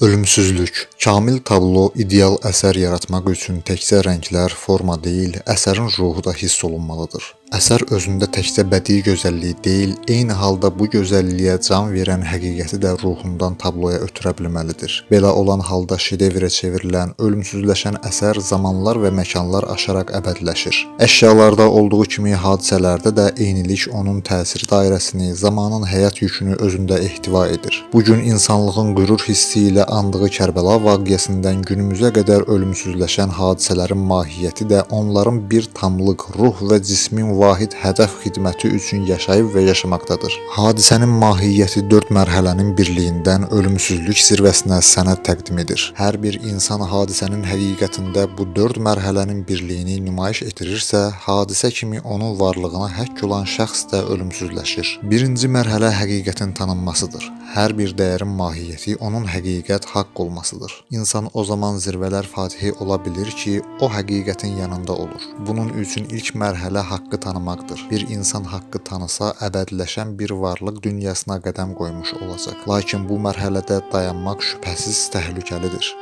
Ölümsüzlük. Kamil tablo ideal əsər yaratmaq üçün təkcə rənglər, forma deyil, əsərin ruhu da hiss olunmalıdır. Əsər özündə təkcə bədii gözəlliyi deyil, eyni halda bu gözəlliyə can verən həqiqəti də ruhundan tabloya ötürə bilməlidir. Belə olan halda şedevrə çevrilən, ölümsüzləşən əsər zamanlar və məkanlar aşaraq əbədiləşir. Əşyalarda olduğu kimi hadisələrdə də eynilik onun təsir dairəsini, zamanın həyat yükünü özündə ehtiva edir. Bu gün insanlığın qürur hissi ilə andığı Kərbəla vaqiəsindən günümüzə qədər ölümsüzləşən hadisələrin mahiyyəti də onların bir tamlıq, ruh və cismin vahid hədəf xidməti üçün yaşayıb və yaşamaqdadır. Hadisənin mahiyyəti 4 mərhələnin birliyindən ölümsüzlük zirvəsinə sənəd təqdim edir. Hər bir insan hadisənin həqiqətində bu 4 mərhələnin birliyini nümayiş etdirirsə, hadisə kimi onun varlığına həkk olan şəxs də ölümsüzləşir. Birinci mərhələ həqiqətin tanınmasıdır. Hər bir dəyərin mahiyyəti onun həqiqət haqq olmasıdır. İnsan o zaman zirvələr fatihi ola bilir ki, o həqiqətin yanında olur. Bunun üçün ilk mərhələ haqqı tanımaqdır. Bir insan haqqı tanısa, əbədiləşən bir varlıq dünyasına qədəm qoymuş olacaq. Lakin bu mərhələdə dayanmaq şübhəsiz təhlükəlidir.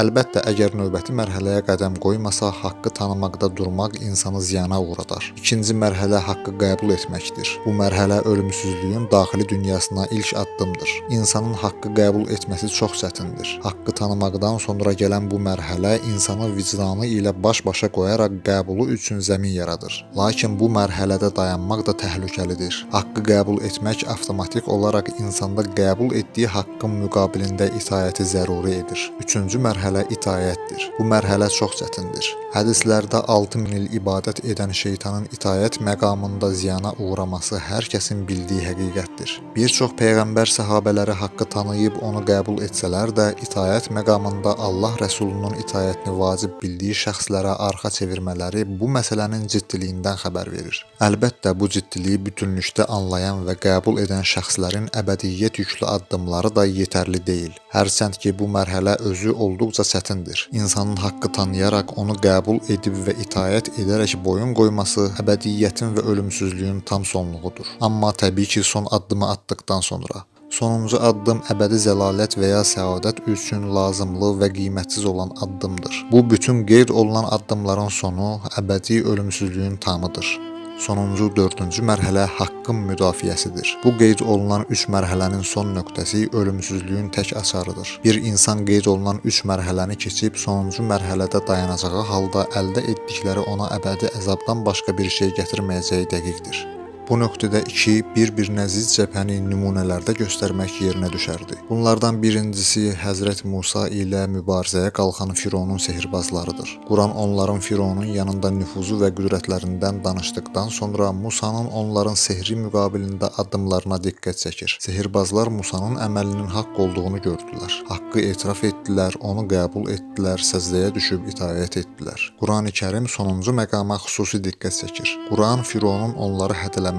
Əlbəttə, əgər növbəti mərhələyə qədəm qoymasa, haqqı tanımaqda durmaq insanı ziyana uğradar. İkinci mərhələ haqqı qəbul etməkdir. Bu mərhələ ölümsüzlüyün daxili dünyasına ilk addımdır. İnsanın haqqı qəbul etməsi çox çətindir. Haqqı tanımaqdan sonra gələn bu mərhələ insanı vicdanı ilə baş-başa qoyaraq qəbulu üçün zəmin yaradır. Lakin bu mərhələdə dayanmaq da təhlükəlidir. Haqqı qəbul etmək avtomatik olaraq insanda qəbul etdiyi haqqın müqabilində itaəti zəruri edir. Üçüncü mərhələ itaətdir. Bu mərhələ çox çətindir. Hədislərdə 6000 il ibadət edən şeytanın itaət məqamında ziyana uğraması hər kəsin bildiyi həqiqətdir. Bir çox peyğəmbər səhabələri haqqı tanıyıb onu qəbul etsələr də, itaət məqamında Allah Rəsulunun itaətini vacib bildiyi şəxslərə arxa çevirmələri bu məsələnin ciddiliyindən xəbər verir. Əlbəttə, bu ciddiliyi bütünlükdə anlayan və qəbul edən şəxslərin əbədiyyət yüklü addımları da yetərli deyil. Hərçənd ki, bu mərhələ özü olduqca çətindir. İnsanın haqqı tanıyaraq onu qəbul edib və itaət edərək boyun qoyması əbədiyyətin və ölümsüzlüyün tam sonluğudur. Amma təbii ki, son addımı atdıqdan sonra Sonuncu addım əbədi zəlalət və ya səadət üçün lazımlı və qiymətsiz olan addımdır. Bu bütün qeyd olunan addımların sonu əbədi ölümsüzlüyün tamıdır. Sonuncu dördüncü mərhələ haqqın müdafiəsidir. Bu qeyd olunan üç mərhələnin son nöqtəsi ölümsüzlüyün tək açarıdır. Bir insan qeyd olunan üç mərhələni keçib sonuncu mərhələdə dayanacağı halda əldə etdikləri ona əbədi əzabdan başqa bir şey gətirməyəcəyi dəqiqdir. Bu nöqtədə iki bir-birinə zidd cəbhəni nümunələrdə göstərmək yerinə düşərdi. Bunlardan birincisi Həzrət Musa ilə mübarizəyə qalxan Fironun sehirbazlarıdır. Quran onların Fironun yanında nüfuzu və qüdrətlərindən danışdıqdan sonra Musanın onların sehri müqabilində addımlarına diqqət çəkir. Sehirbazlar Musanın əməlinin haqq olduğunu gördülər. Haqqı etiraf etdilər, onu qəbul etdilər, səzdəyə düşüb itaət etdilər. Qurani-Kərim sonuncu məqama xüsusi diqqət çəkir. Quran Fironun onları hədələməsini,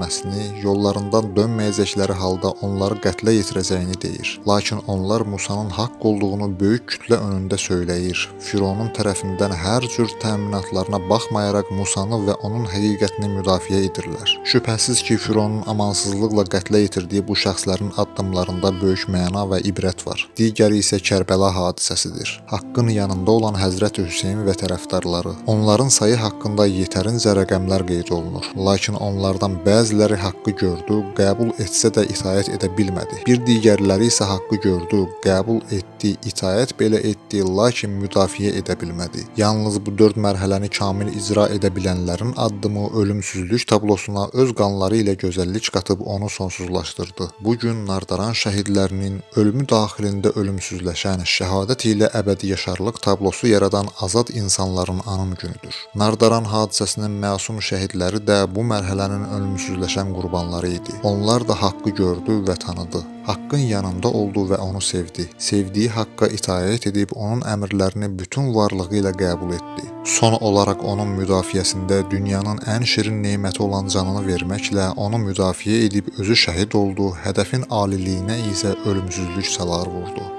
yollarından dönməyəcəkləri halda onları qətlə yetirəcəyini deyir. Lakin onlar Musanın haqq olduğunu böyük kütlə önündə söyləyir. Fironun tərəfindən hər cür təminatlarına baxmayaraq Musanı və onun həqiqətini müdafiə edirlər. Şübhəsiz ki, Fironun amansızlıqla qətlə yetirdiyi bu şəxslərin addımlarında böyük məna və ibrət var. Digəri isə Kərbəla hadisəsidir. Haqqın yanında olan Həzrəti Hüseyn və tərəfdarları. Onların sayı haqqında yetərincə rəqəmlər qeyd olunur. Lakin onlardan bəziləri haqqı gördü, qəbul etsə də itaət edə bilmədi. Bir digərləri isə haqqı gördü, qəbul etdi, itaət belə etdi, lakin müdafiə edə bilmədi. Yalnız bu 4 mərhələni kamil icra edə bilənlərin addımı ölümsüzlük tablosuna öz qanları ilə gözəllik qatıb onu sonsuzlaşdırdı. Bu gün Nardaran şəhidlərinin ölümü daxilində ölümsüzləşən, şəhadət ilə əbədi yaşarlıq tablosu yaradan azad insanların anım günüdür. Nardaran hadisəsinin məsum şəhidləri də bu mərhələnin ölümsüzləşən qurbanları idi. Onlar da haqqı gördü və tanıdı. Haqqın yanında oldu və onu sevdi. Sevdiyi haqqa itaət edib onun əmrlərini bütün varlığı ilə qəbul etdi. Son olaraq onun müdafiəsində dünyanın ən şirin neməti olan canını verməklə onu müdafiə edib özü şəhid oldu, hədəfin aliliyinə isə ölümsüzlük salar vurdu.